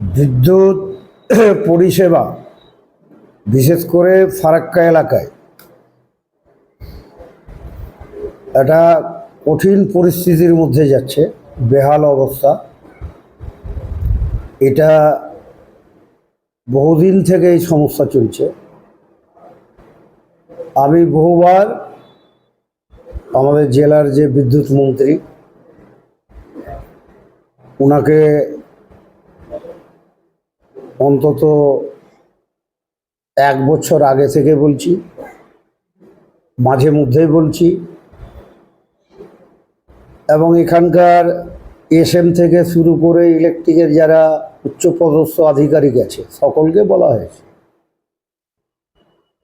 বিদ্যুৎ পরিষেবা, বিশেষ করে ফারাক্কা এলাকায়। একটা কঠিন পরিস্থিতির মধ্যে যাচ্ছে, বেহাল অবস্থা। এটা বহুদিন থেকে এই সমস্যা চলছে। আমি বহুবার আমাদের জেলার যে বিদ্যুৎ মন্ত্রী ওনাকে অন্তত এক বছর আগে থেকে বলছি, মাঝে মধ্যেই বলছি। এবং এখানকার এসএম থেকে শুরু করে ইলেকট্রিকের যারা উচ্চপদস্থ আধিকারিক আছে, সকলকে বলা হয়েছে।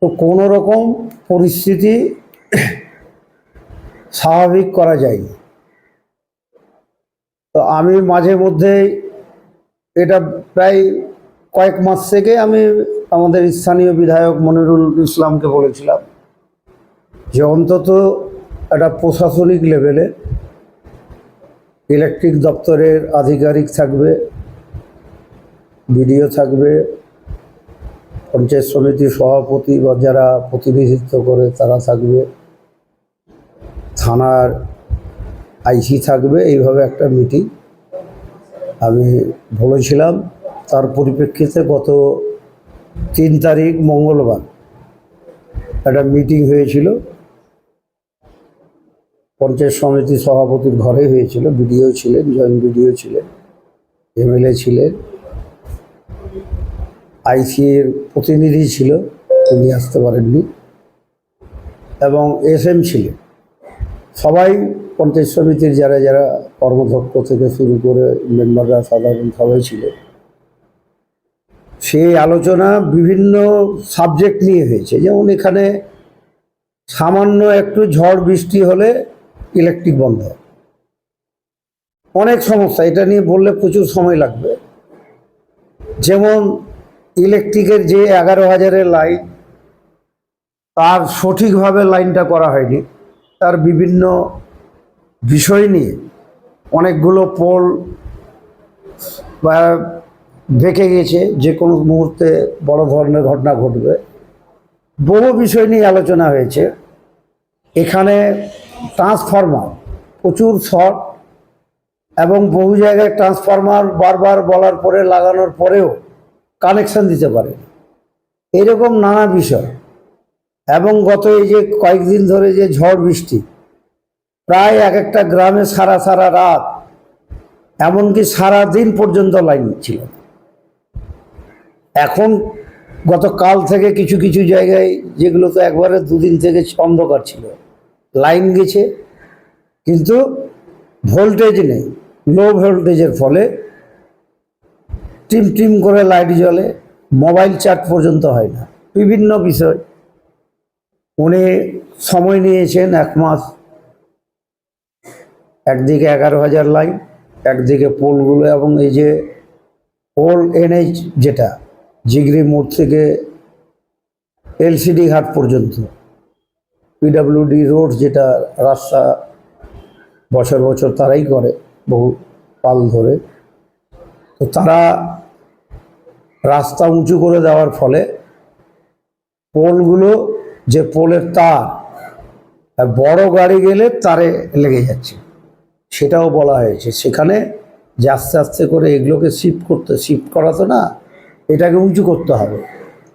তো কোনো রকম পরিস্থিতি স্বাভাবিক করা যায়নি। তো আমি মাঝে মধ্যেই এটা প্রায় কয়েক মাস থেকে আমি আমাদের স্থানীয় বিধায়ক মনিরুল ইসলামকে বলেছিলাম যে অন্তত একটা প্রশাসনিক লেভেলে ইলেকট্রিক দপ্তরের আধিকারিক থাকবে, বিডিও থাকবে, পঞ্চায়েত সমিতির সভাপতি বা যারা প্রতিনিধিত্ব করে তারা থাকবে, থানার আইসি থাকবে, এইভাবে একটা মিটিং আমি বলেছিলাম। তার পরিপ্রেক্ষিতে গত তিন তারিখ মঙ্গলবার একটা মিটিং হয়েছিল। পঞ্চায়েত সমিতির সভাপতির ঘরে হয়েছিল, বিডিও ছিলেন, জয়েন্ট বিডিও ছিলেন, এমএলএ ছিলেন। আইসিএর প্রতিনিধি ছিল তিনি আসতে পারেননি। এবং এস এম ছিলেন। সবাই পঞ্চায়েত সমিতির যারা যারা কর্মধ্যক্ষ থেকে শুরু করে মেম্বাররা সাধারণ সবাই ছিল সেই আলোচনা বিভিন্ন সাবজেক্ট নিয়ে হয়েছে। যেমন এখানে সামান্য একটু ঝড় বৃষ্টি হলে ইলেকট্রিক বন্ধ। অনেক সমস্যা, এটা নিয়ে বললে প্রচুর সময় লাগবে। যেমন ইলেকট্রিকের যে এগারো হাজারের লাইন, তার সঠিকভাবে লাইনটা করা হয়নি। তার বিভিন্ন বিষয় নিয়ে অনেকগুলো পোল বা বেঁকে গেছে যে কোনো মুহূর্তে বড় ধরনের ঘটনা ঘটবে। বহু বিষয় নিয়ে আলোচনা হয়েছে। এখানে ট্রান্সফরমার প্রচুর শর্ট এবং বহু জায়গায় ট্রান্সফরমার বারবার বলার পরে, লাগানোর পরেও কানেকশন দিতে পারে। এরকম নানা বিষয় এবং গত এই যে কয়েকদিন ধরে যে ঝড় বৃষ্টি, প্রায় এক একটা গ্রামে সারা সারা রাত, এমনকি সারা দিন পর্যন্ত লাইন ছিল এখন গত কাল থেকে কিছু কিছু জায়গায় যেগুলো তো একবারে দুদিন থেকে অন্ধকার ছিল, লাইন গেছে। কিন্তু ভোল্টেজ নেই লো ভোল্টেজের ফলে টিম টিম করে লাইট জ্বলে মোবাইল চার্জ পর্যন্ত হয় না। বিভিন্ন বিষয়। উনি সময় নিয়েছেন এক মাস। একদিকে এগারো হাজার লাইন, একদিকে পোলগুলো এবং এই যে পোল এনএইচ যেটা জিগরি মোড় থেকে এলসিডি ঘাট পর্যন্ত। পিডাব্লিউডি রোড যেটা রাস্তা বছর বছর তারাই করে, বহু পাল ধরে। তো তারা রাস্তা উঁচু করে দেওয়ার ফলে পোলগুলো যে পোলের তার বড় গাড়ি গেলে তারে লেগে যাচ্ছে। সেটাও বলা হয়েছে। সেখানে যে আস্তে আস্তে করে এগুলোকে শিফট করতে শিফট করা তো না এটাকে উঁচু করতে হবে।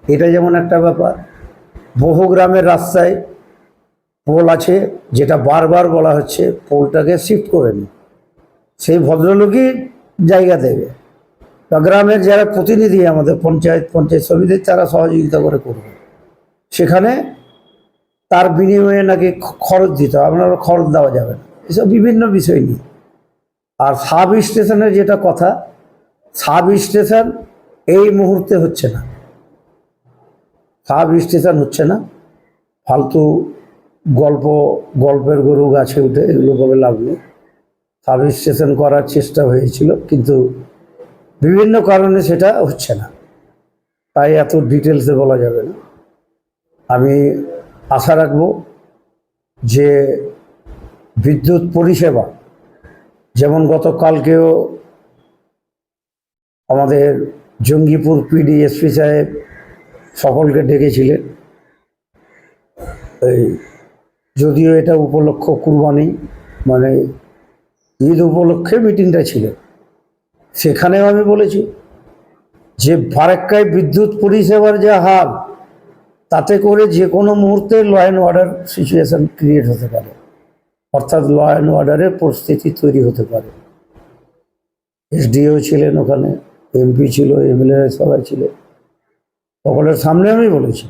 এটা যেমন একটা ব্যাপার। বহু গ্রামের রাস্তায় পোল আছে, যেটা বারবার বলা হচ্ছে পোলটাকে শিফট করে নি। সেই ভদ্রলোকই জায়গা দেবে। বা গ্রামের যারা প্রতিনিধি আমাদের পঞ্চায়েত পঞ্চায়েত সমিতির, তারা সহযোগিতা করে করবে। সেখানে তার বিনিময়ে নাকি খরচ দিতে হবে। আপনার খরচ দেওয়া যাবে না। এসব বিভিন্ন বিষয় নিয়ে। আর সাব স্টেশনের যেটা কথা সাব স্টেশন এই মুহূর্তে হচ্ছে না। সাব স্টেশন হচ্ছে না। ফালতু গল্প, গল্পের গরু গাছে উঠে এগুলো বলে লাভ নেই। সাব স্টেশন করার চেষ্টা হয়েছিল, কিন্তু বিভিন্ন কারণে সেটা হচ্ছে না। তাই এত ডিটেলসে বলা যাবে না। আমি আশা রাখব যে বিদ্যুৎ পরিষেবা, যেমন গতকালকেও আমাদের জঙ্গিপুর পিডি এসপি সাহেব সকলকে ডেকেছিলেন। এই যদিও এটা উপলক্ষ কুরবানি মানে ঈদ উপলক্ষে মিটিংটা ছিল। সেখানেও আমি বলেছি যে, ফারাক্কায় বিদ্যুৎ পরিষেবার যা হাল, তাতে করে যে কোনো মুহূর্তে law and order situation create হতে পারে। অর্থাৎ ল অ্যান্ড অর্ডারের পরিস্থিতি তৈরি হতে পারে। এসডিও ছিলেন ওখানে। এমপি ছিল, এমএলএ সবাই ছিল। সকলের সামনে আমি বলেছি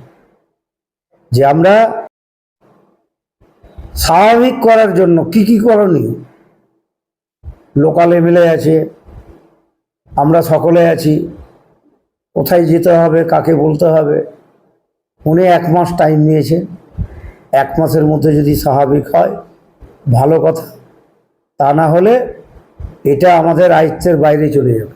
যে আমরা স্বাভাবিক করার জন্য কি কি করণীয়? লোকাল এমএলএ আছে, আমরা সকলে আছি, কোথায় যেতে হবে, কাকে বলতে হবে? উনি এক মাস টাইম নিয়েছেন এক মাসের মধ্যে যদি স্বাভাবিক হয়, ভালো কথা। তা না হলে এটা আমাদের আয়ত্তের বাইরে চলে যাবে।